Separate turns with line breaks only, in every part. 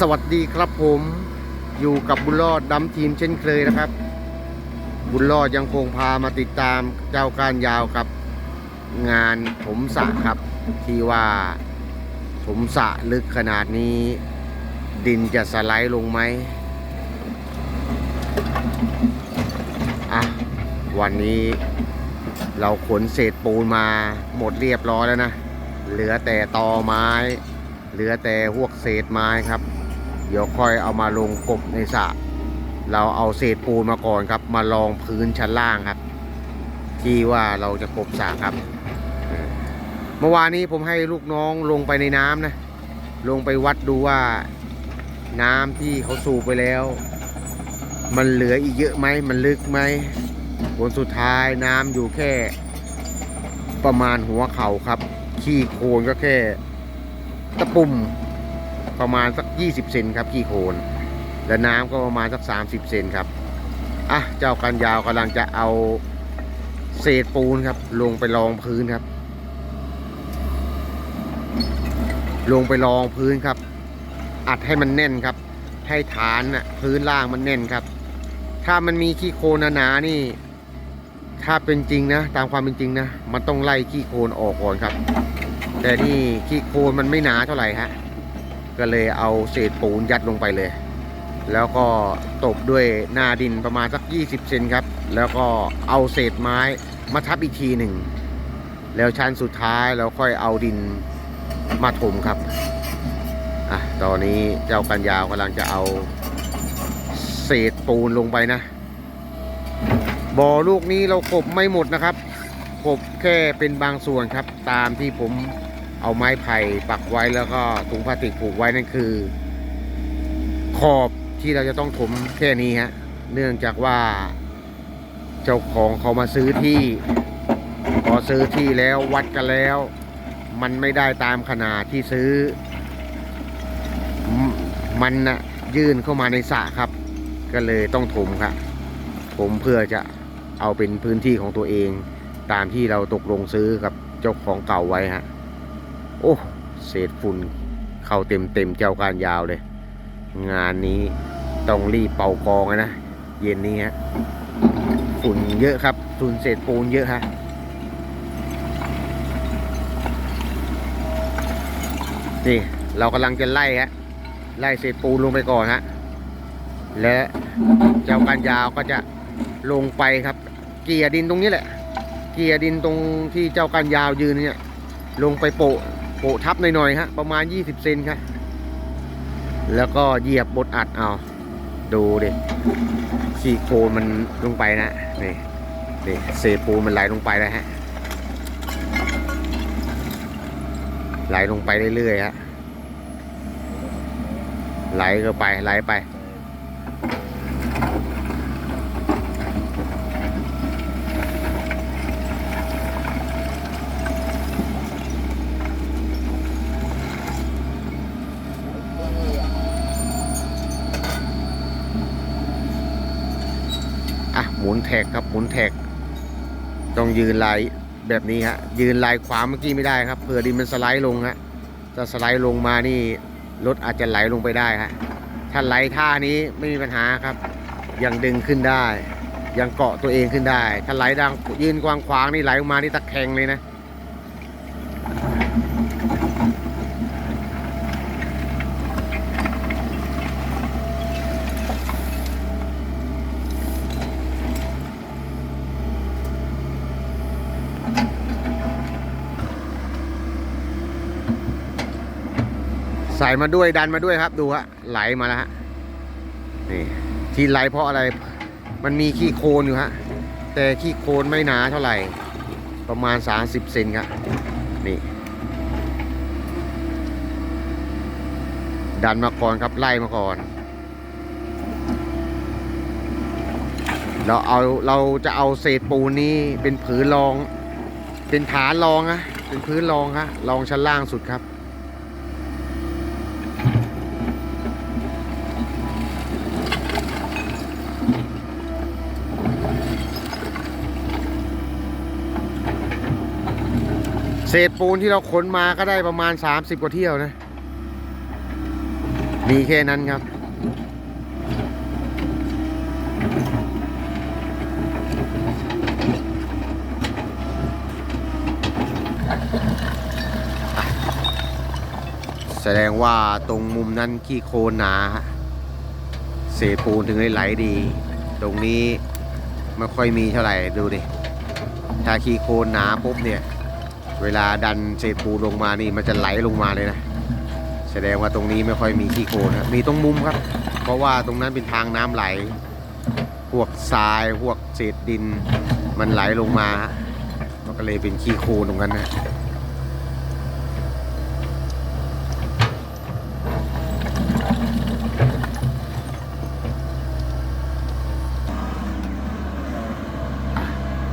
สวัสดีครับผมอยู่กับบุญรอดดำทีมเช่นเคยนะครับ บุญรอดยังคงพามาติดตามเจ้าการยาวกับงานถมสะครับ ที่ว่าถมสะลึกขนาดนี้ ดินจะสไลด์ลงไหมอะวันนี้เราขนเศษปูนมาหมดเรียบร้อยแล้วนะ เหลือแต่ตอไม้ เหลือแต่พวกเศษไม้ครับ เดี๋ยวค่อยเอามาลงกบในสระเราเอาเศษปูนมาก่อนครับ มาลองพื้นชั้นล่างครับ ที่ว่าเราจะกบสระครับ เมื่อวานนี้ผมให้ลูกน้องลงไปในน้ำนะ ลงไปวัดดูว่าน้ำที่เขาสูบไปแล้ว มันเหลืออีกเยอะไหมมันลึกไหมผลสุดท้ายน้ำอยู่แค่ประมาณหัวเข่าครับ ขี้โคลนก็แค่ตะปุ่ม ประมาณสัก 20 เซนครับขี้โคลนและน้ำก็ประมาณสัก 30 เซนครับอะเจ้ากันยาวกำลังจะเอาเศษปูนครับ ลงไปรองพื้นครับ ลงไปรองพื้นครับ อัดให้มันแน่นครับ ให้ฐานน่ะพื้นล่างมันแน่นครับ ถ้ามันมีขี้โคลนหนาๆนี่ ถ้าเป็นจริงนะ ตามความเป็นจริงนะ มันต้องไล่ขี้โคลนออกก่อนครับ แต่นี่ขี้โคลนมันไม่หนาเท่าไหร่ฮะ ก็เลยเอาเศษปูนยัดลงไปเลย แล้วก็ตบด้วยหน้าดินประมาณสัก 20 เซนครับ แล้วก็เอาเศษไม้มาทับอีกทีหนึ่ง แล้วชั้นสุดท้ายเราค่อยเอาดินมาถมครับ อะ ตอนนี้เจ้ากันยาวกำลังจะเอาเศษปูนลงไปนะ บ่อลูกนี้เรากบไม่หมดนะครับกบแค่เป็นบางส่วนครับ ตามที่ผม เอาไม้ไผ่ปักไว้แล้วก็ถุงพลาสติกผูกไว้นั่นคือ ขอบที่เราจะต้องถมแค่นี้ฮะ เนื่องจากว่า เจ้าของเขามาซื้อที่พอซื้อที่แล้ววัดกันแล้ว มันไม่ได้ตามขนาดที่ซื้อ มันนะยื่นเข้ามาในสระครับ ก็เลยต้องถมครับผมเพื่อจะเอาเป็นพื้นที่ของตัวเอง ตามที่เราตกลงซื้อกับเจ้าของเก่าไว้ฮะ โอ้ เศษฝุ่นเข้าเต็มเต็มๆเจ้าการยาวเลย งานนี้ต้องรีบเป่ากองนะ เย็นนี้ฮะ ฝุ่นเยอะครับฝุ่นเศษปูนเยอะฮะนี่เรากำลังจะไล่ฮะ ไล่เศษปูนลงไปก่อนฮะ และเจ้าการยาวก็จะลงไปครับ เกียร์ดินตรงนี้แหละ เกียร์ดินตรงที่เจ้าการยาวยืนเนี่ย ลงไปโปะ โปะทับหน่อยๆฮะประมาณ 20 เซนครับ แล้วก็เหยียบบดอัดเอา ดูดิขี้โคลนมันลงไปนะนี่นี่เศษปูมันไหลลงไปแล้วฮะไหลลงไปเรื่อยๆฮะไหลก็ไปไหลไป หมุนแท็กครับ หมุนแท็ก ต้องยืนลายแบบนี้ฮะ ยืนลายขวาเมื่อกี้ไม่ได้ครับเผื่อดินมันสไลด์ลงฮะถ้าสไลด์ลงมานี่รถอาจจะไหลลงไปได้ฮะถ้าไหลท่านี้ไม่มีปัญหาครับ ยังดึงขึ้นได้ ยังเกาะตัวเองขึ้นได้ ถ้าไหลดังยืนกวางขวางนี่ไหลออกมานี่ตะแคงเลยนะ ส่มาด้วยดันมาด้วยครับดูฮะไหลมาแล้วฮะนี่ที่ไหลเพราะอะไร มันมีขี้โคลนอยู่ฮะแต่ขี้โคลนไม่หนาเท่าไหร่ ประมาณ 30เซนครับนี่ ดันมาก่อนครับไล่มาก่อน เราเอาเราจะเอาเศษปูนนี้เป็นผืนรอง เป็นฐานรองนะเป็นพื้นรองฮะรองชั้นล่างสุดครับ ศษปูนที่เราขนมาก็ได้ประมาณ 30 กว่าเที่ยวนะ มีแค่นั้นครับ แสดงว่าตรงมุมนั้นขี้โคลนหนา เศษปูนถึงได้ไหลดี ตรงนี้ไม่ค่อยมีเท่าไหร่ดูดิ ถ้าขี้โคลนหนาปุ๊บเนี่ย เวลาดันเศษปูนลงมานี่มันจะไหลลงมาเลยนะ แสดงว่าตรงนี้ไม่ค่อยมีขี้โคลนครับมีตรงมุมครับ เพราะว่าตรงนั้นเป็นทางน้ำไหล พวกทราย พวกเศษดิน มันไหลลงมามันก็เลยเป็นขี้โคลนตรงนั้นนะ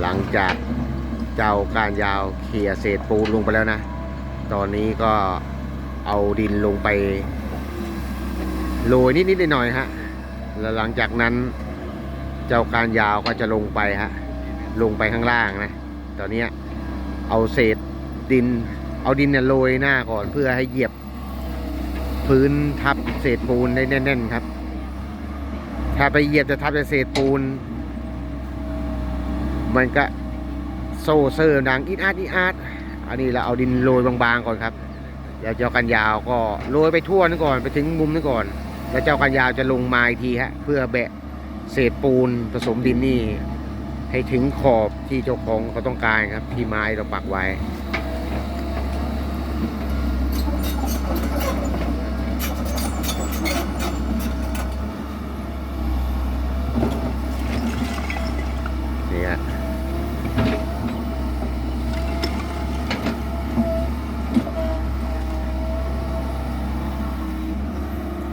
หลังจาก เจ้าการยาวเคลียเศษปูนลงไปแล้วนะ ตอนนี้ก็เอาดินลงไปโรยนิดๆหน่อยๆฮะ แล้วหลังจากนั้นเจ้าการยาวก็จะลงไปฮะ ลงไปข้างล่างนะ ตอนนี้เอาเศษดิน เอาดินเนี่ยโรยหน้าก่อนเพื่อให้เหยียบ พื้นทับเศษปูนได้แน่น ๆครับ ถ้าไปเหยียบจะทับเศษปูน มันก็ โซ่เซอร์ดังอีดอาดอีดอาดอันนี้เราเอาดินโรยบางๆก่อนครับเดี๋ยวเจ้ากันยาวก็โรยไปทั่วนั่นก่อนไปถึงมุมนั่นก่อน แล้วเจ้ากันยาวจะลงมาอีกทีฮะเพื่อแบะเศษปูนผสมดินนี่ให้ถึงขอบที่เจ้าของเขาต้องการครับที่ไม้เราปักไว้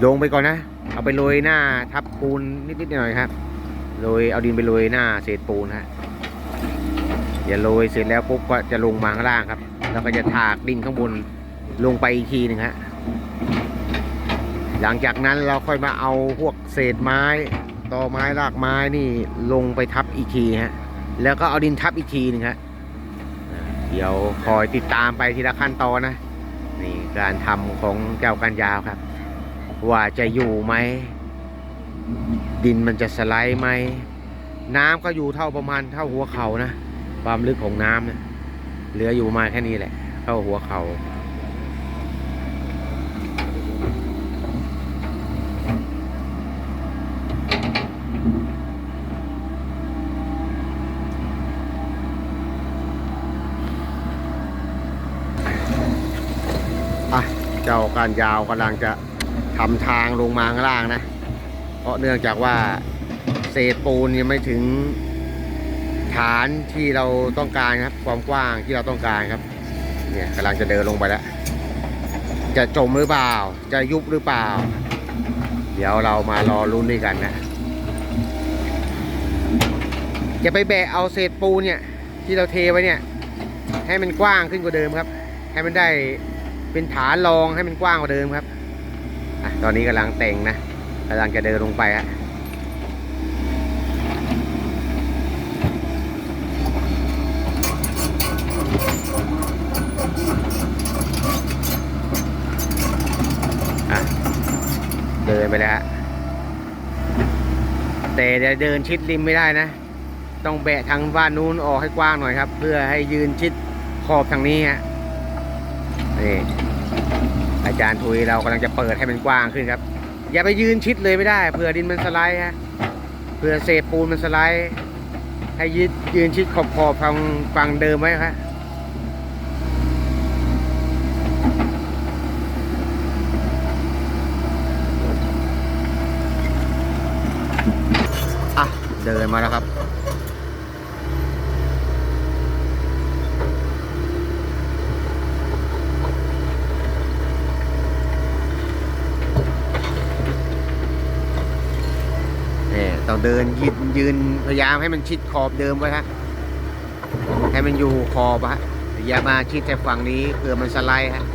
ลงไปก่อนนะ เอาไปโรยหน้าทับปูนนิดๆหน่อยครับโรยเอาดินไปโรยหน้าเศษปูนฮะอย่าโรยเสร็จแล้วปุ๊บก็จะลงมาข้างล่างครับ แล้วก็จะถากดินข้างบนลงไปอีกทีหนึ่งฮะหลังจากนั้นเราค่อยมาเอาพวกเศษไม้ตอไม้รากไม้นี่ลงไปทับอีกทีฮะแล้วก็เอาดินทับอีกทีหนึ่งฮะเดี๋ยวคอยติดตามไปทีละขั้นตอนนะนี่การทำของเจ้ากันยาวครับ ว่าจะอยู่ไหม ดินมันจะสไลด์ไหม น้ำก็อยู่เท่าประมาณเท่าหัวเขานะ ความลึกของน้ำเนี่ยเหลืออยู่มาแค่นี้แหละ เท่าหัวเขา่าอะเจ้าการยาวกำลังจะ ทำทางลงมาข้างล่างนะ เพราะเนื่องจากว่าเศษปูนยังไม่ถึงฐานที่เราต้องการครับ ความกว้างที่เราต้องการครับ เนี่ยกำลังจะเดินลงไปแล้ว จะจมหรือเปล่า จะยุบหรือเปล่า เดี๋ยวเรามารอลุ้นด้วยกันนะอย่าไปแบะเอาเศษปูนเนี่ย ที่เราเทไว้เนี่ย ให้มันกว้างขึ้นกว่าเดิมครับ ให้มันได้เป็นฐานรองให้มันกว้างกว่าเดิมครับ อะตอนนี้กำลังแต่งนะกำลังจะเดินลงไปฮะอะเดินไปแล้วฮะแต่จะเดินชิดริมไม่ได้นะ ต้องแบะทางบ้านนู้นออกให้กว้างหน่อยครับ เพื่อให้ยืนชิดขอบทางนี้ฮะนี่ อาจารย์ทุยเรากำลังจะเปิดให้มันกว้างขึ้นครับ อย่าไปยืนชิดเลยไม่ได้เผื่อดินมันสไลด์ฮะเผื่อเศษปูนมันสไลด์ให้ยืนยืนชิดขอบขอบฝั่งฝั่งเดิมไว้ครับอะเดินมาแล้วครับ ต้องเดินยืนยืนพยายามให้มันชิดขอบเดิมไว้ฮะให้มันอยู่ขอบฮะอย่ามาชิดแต่ฝั่งนี้เผื่อมันสไลด์ฮะ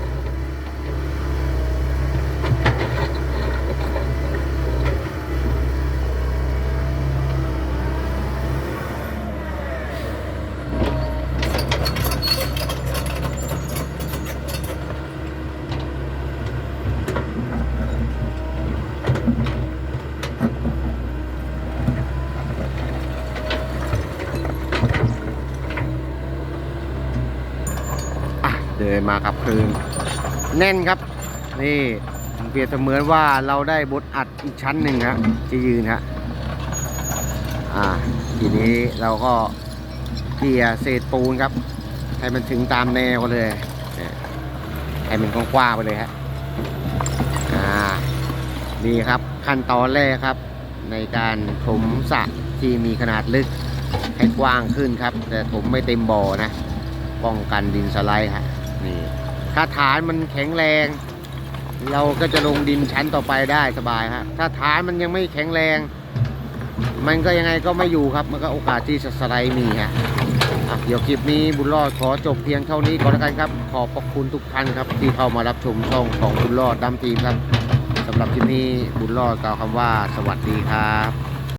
นมากับคืนแน่นครับ นี่เปรียบเสมือนว่าเราได้บดอัดอีกชั้นหนึ่งฮะที่ยืนฮะอ่าทีนี้เราก็เกลี่ยเศษปูนครับ ให้มันถึงตามแนวเลยเนี่ยให้มันกว้างๆไปเลยฮะอ่านี่ครับขั้นตอนแรกครับ ในการถมสระที่มีขนาดลึกให้กว้างขึ้นครับ แต่ถมไม่เต็มบ่อนะ ป้องกันดินสไลด์ฮะนี่ ถ้าฐานมันแข็งแรง เราก็จะลงดินชั้นต่อไปได้สบายฮะถ้าฐานมันยังไม่แข็งแรง มันก็ยังไงก็ไม่อยู่ครับ มันก็โอกาสที่จะสไลด์มีฮะเดี๋ยวคลิปนี้บุญรอดขอจบเพียงเท่านี้ก่อนแล้วกันครับ ขอบพระคุณทุกท่านครับ ที่เข้ามารับชมช่องของบุญรอดดำทีมครับสำหรับคลิปนี้บุญรอดกล่าวคำว่า สวัสดีครับ